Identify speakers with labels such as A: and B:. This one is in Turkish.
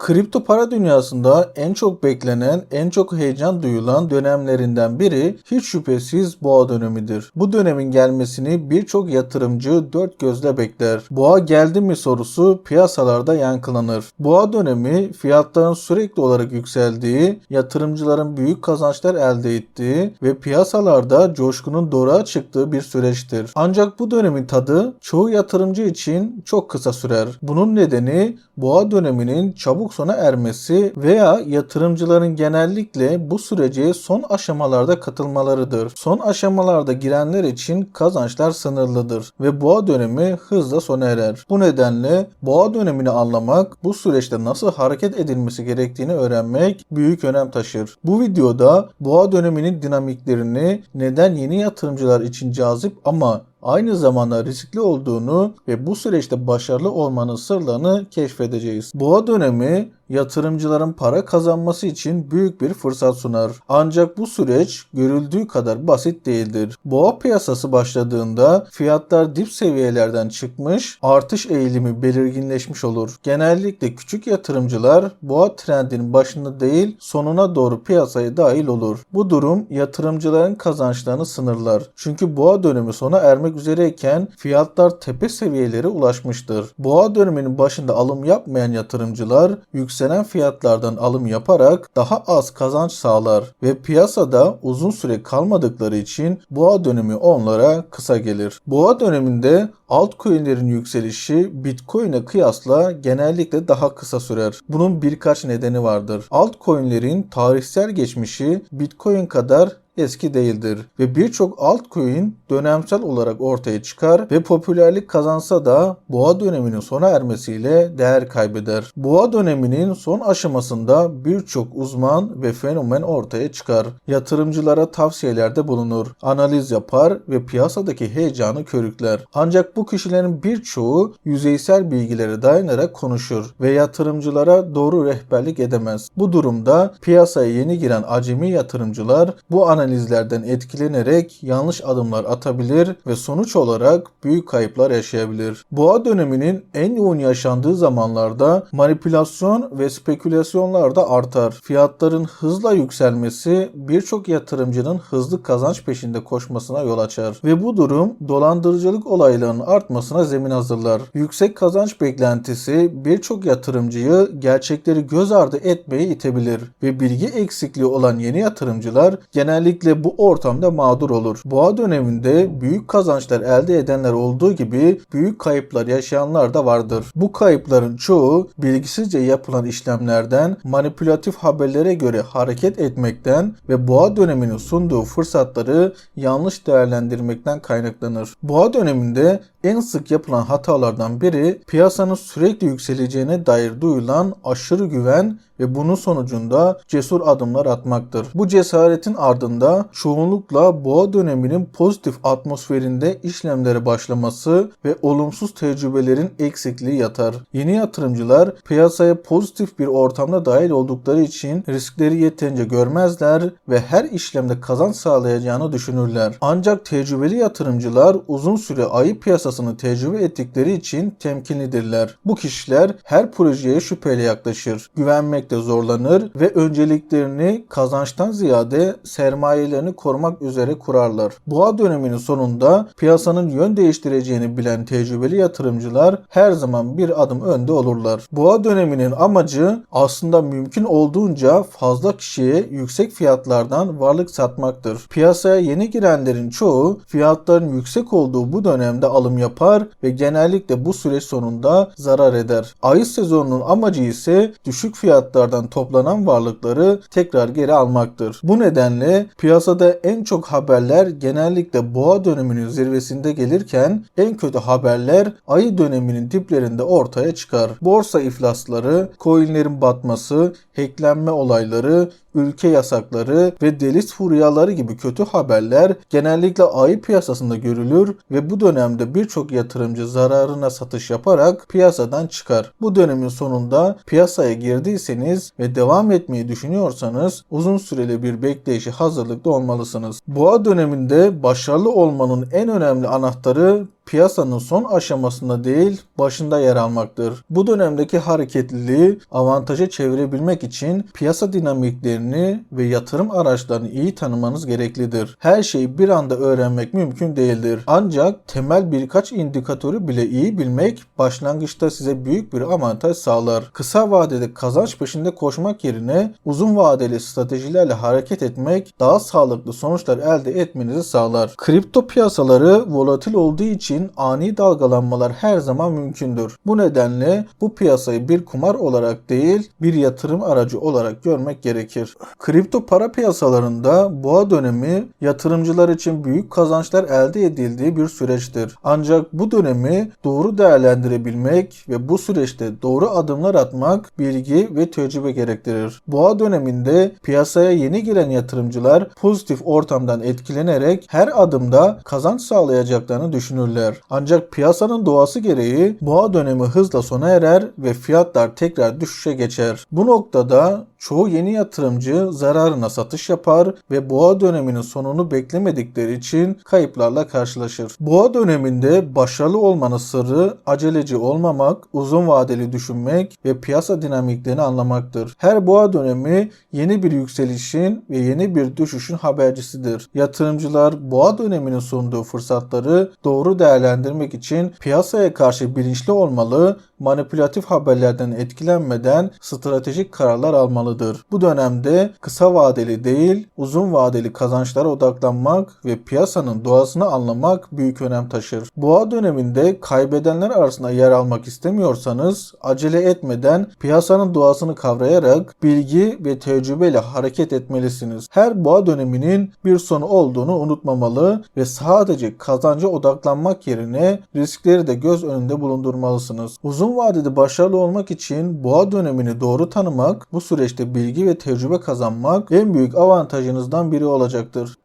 A: Kripto para dünyasında en çok beklenen, en çok heyecan duyulan dönemlerinden biri hiç şüphesiz boğa dönemidir. Bu dönemin gelmesini birçok yatırımcı dört gözle bekler. Boğa geldi mi sorusu piyasalarda yankılanır. Boğa dönemi fiyatların sürekli olarak yükseldiği, yatırımcıların büyük kazançlar elde ettiği ve piyasalarda coşkunun doruğa çıktığı bir süreçtir. Ancak bu dönemin tadı çoğu yatırımcı için çok kısa sürer. Bunun nedeni boğa döneminin çabuk sona ermesi veya yatırımcıların genellikle bu sürece son aşamalarda katılmalarıdır. Son aşamalarda girenler için kazançlar sınırlıdır ve boğa dönemi hızla sona erer. Bu nedenle boğa dönemini anlamak, bu süreçte nasıl hareket edilmesi gerektiğini öğrenmek büyük önem taşır. Bu videoda boğa döneminin dinamiklerini, neden yeni yatırımcılar için cazip ama aynı zamanda riskli olduğunu ve bu süreçte başarılı olmanın sırlarını keşfedeceğiz. Boğa dönemi yatırımcıların para kazanması için büyük bir fırsat sunar. Ancak bu süreç görüldüğü kadar basit değildir. Boğa piyasası başladığında fiyatlar dip seviyelerden çıkmış, artış eğilimi belirginleşmiş olur. Genellikle küçük yatırımcılar boğa trendinin başında değil sonuna doğru piyasaya dahil olur. Bu durum yatırımcıların kazançlarını sınırlar. Çünkü boğa dönemi sona ermek üzereyken fiyatlar tepe seviyelere ulaşmıştır. Boğa döneminin başında alım yapmayan yatırımcılar yükselen fiyatlardan alım yaparak daha az kazanç sağlar ve piyasada uzun süre kalmadıkları için boğa dönemi onlara kısa gelir. Boğa döneminde altcoin'lerin yükselişi Bitcoin'e kıyasla genellikle daha kısa sürer. Bunun birkaç nedeni vardır. Altcoin'lerin tarihsel geçmişi Bitcoin kadar eski değildir ve birçok altcoin dönemsel olarak ortaya çıkar ve popülerlik kazansa da boğa döneminin sona ermesiyle değer kaybeder. Boğa döneminin son aşamasında birçok uzman ve fenomen ortaya çıkar. Yatırımcılara tavsiyelerde bulunur, analiz yapar ve piyasadaki heyecanı körükler. Ancak bu kişilerin birçoğu yüzeysel bilgilere dayanarak konuşur ve yatırımcılara doğru rehberlik edemez. Bu durumda piyasaya yeni giren acemi yatırımcılar bu analizlerden etkilenerek yanlış adımlar atabilir ve sonuç olarak büyük kayıplar yaşayabilir. Boğa döneminin en yoğun yaşandığı zamanlarda manipülasyon ve spekülasyonlar da artar. Fiyatların hızla yükselmesi birçok yatırımcının hızlı kazanç peşinde koşmasına yol açar ve bu durum dolandırıcılık olaylarının artmasına zemin hazırlar. Yüksek kazanç beklentisi birçok yatırımcıyı gerçekleri göz ardı etmeye itebilir ve bilgi eksikliği olan yeni yatırımcılar genellikle bu ortamda mağdur olur. Boğa döneminde büyük kazançlar elde edenler olduğu gibi büyük kayıplar yaşayanlar da vardır. Bu kayıpların çoğu bilgisizce yapılan işlemlerden, manipülatif haberlere göre hareket etmekten ve boğa döneminin sunduğu fırsatları yanlış değerlendirmekten kaynaklanır. Boğa döneminde en sık yapılan hatalardan biri piyasanın sürekli yükseleceğine dair duyulan aşırı güven ve bunun sonucunda cesur adımlar atmaktır. Bu cesaretin ardında çoğunlukla boğa döneminin pozitif atmosferinde işlemlere başlaması ve olumsuz tecrübelerin eksikliği yatar. Yeni yatırımcılar piyasaya pozitif bir ortamda dahil oldukları için riskleri yeterince görmezler ve her işlemde kazanç sağlayacağını düşünürler. Ancak tecrübeli yatırımcılar uzun süre ayı piyasasını tecrübe ettikleri için temkinlidirler. Bu kişiler her projeye şüpheyle yaklaşır, güvenmekte zorlanır ve önceliklerini kazançtan ziyade sermayelerini korumak üzere kurarlar. Boğa döneminin sonunda piyasanın yön değiştireceğini bilen tecrübeli yatırımcılar her zaman bir adım önde olurlar. Boğa döneminin amacı aslında mümkün olduğunca fazla kişiye yüksek fiyatlardan varlık satmaktır. Piyasaya yeni girenlerin çoğu fiyatların yüksek olduğu bu dönemde alım yapar ve genellikle bu süreç sonunda zarar eder. Ayı sezonunun amacı ise düşük fiyatlardan toplanan varlıkları tekrar geri almaktır. Bu nedenle piyasada en çok haberler genellikle boğa döneminin zirvesinde gelirken en kötü haberler ayı döneminin diplerinde ortaya çıkar. Borsa iflasları, coinlerin batması, hacklenme olayları, ülke yasakları ve deliz furyaları gibi kötü haberler genellikle ayı piyasasında görülür ve bu dönemde birçok yatırımcı zararına satış yaparak piyasadan çıkar. Bu dönemin sonunda piyasaya girdiyseniz ve devam etmeyi düşünüyorsanız uzun süreli bir bekleyişe hazırlıklı olmalısınız. Boğa döneminde başarılı olmanın en önemli anahtarı piyasanın son aşamasında değil başında yer almaktır. Bu dönemdeki hareketliliği avantaja çevirebilmek için piyasa dinamiklerini ve yatırım araçlarını iyi tanımanız gereklidir. Her şeyi bir anda öğrenmek mümkün değildir. Ancak temel birkaç indikatörü bile iyi bilmek başlangıçta size büyük bir avantaj sağlar. Kısa vadede kazanç peşinde koşmak yerine uzun vadeli stratejilerle hareket etmek daha sağlıklı sonuçlar elde etmenizi sağlar. Kripto piyasaları volatil olduğu için ani dalgalanmalar her zaman mümkündür. Bu nedenle bu piyasayı bir kumar olarak değil bir yatırım aracı olarak görmek gerekir. Kripto para piyasalarında boğa dönemi yatırımcılar için büyük kazançlar elde edildiği bir süreçtir. Ancak bu dönemi doğru değerlendirebilmek ve bu süreçte doğru adımlar atmak bilgi ve tecrübe gerektirir. Boğa döneminde piyasaya yeni giren yatırımcılar pozitif ortamdan etkilenerek her adımda kazanç sağlayacaklarını düşünürler. Ancak piyasanın doğası gereği boğa dönemi hızla sona erer ve fiyatlar tekrar düşüşe geçer. Bu noktada çoğu yeni yatırımcı zararına satış yapar ve boğa döneminin sonunu beklemedikleri için kayıplarla karşılaşır. Boğa döneminde başarılı olmanın sırrı aceleci olmamak, uzun vadeli düşünmek ve piyasa dinamiklerini anlamaktır. Her boğa dönemi yeni bir yükselişin ve yeni bir düşüşün habercisidir. Yatırımcılar boğa döneminin sunduğu fırsatları doğru değerlendirmek için piyasaya karşı bilinçli olmalı, manipülatif haberlerden etkilenmeden stratejik kararlar almalıdır. Bu dönemde kısa vadeli değil, uzun vadeli kazançlara odaklanmak ve piyasanın doğasını anlamak büyük önem taşır. Boğa döneminde kaybedenler arasında yer almak istemiyorsanız acele etmeden piyasanın doğasını kavrayarak bilgi ve tecrübeyle hareket etmelisiniz. Her boğa döneminin bir sonu olduğunu unutmamalı ve sadece kazanca odaklanmak yerine riskleri de göz önünde bulundurmalısınız. Uzun vadede başarılı olmak için boğa dönemini doğru tanımak, bu süreçte bilgi ve tecrübe kazanmak en büyük avantajınızdan biri olacaktır.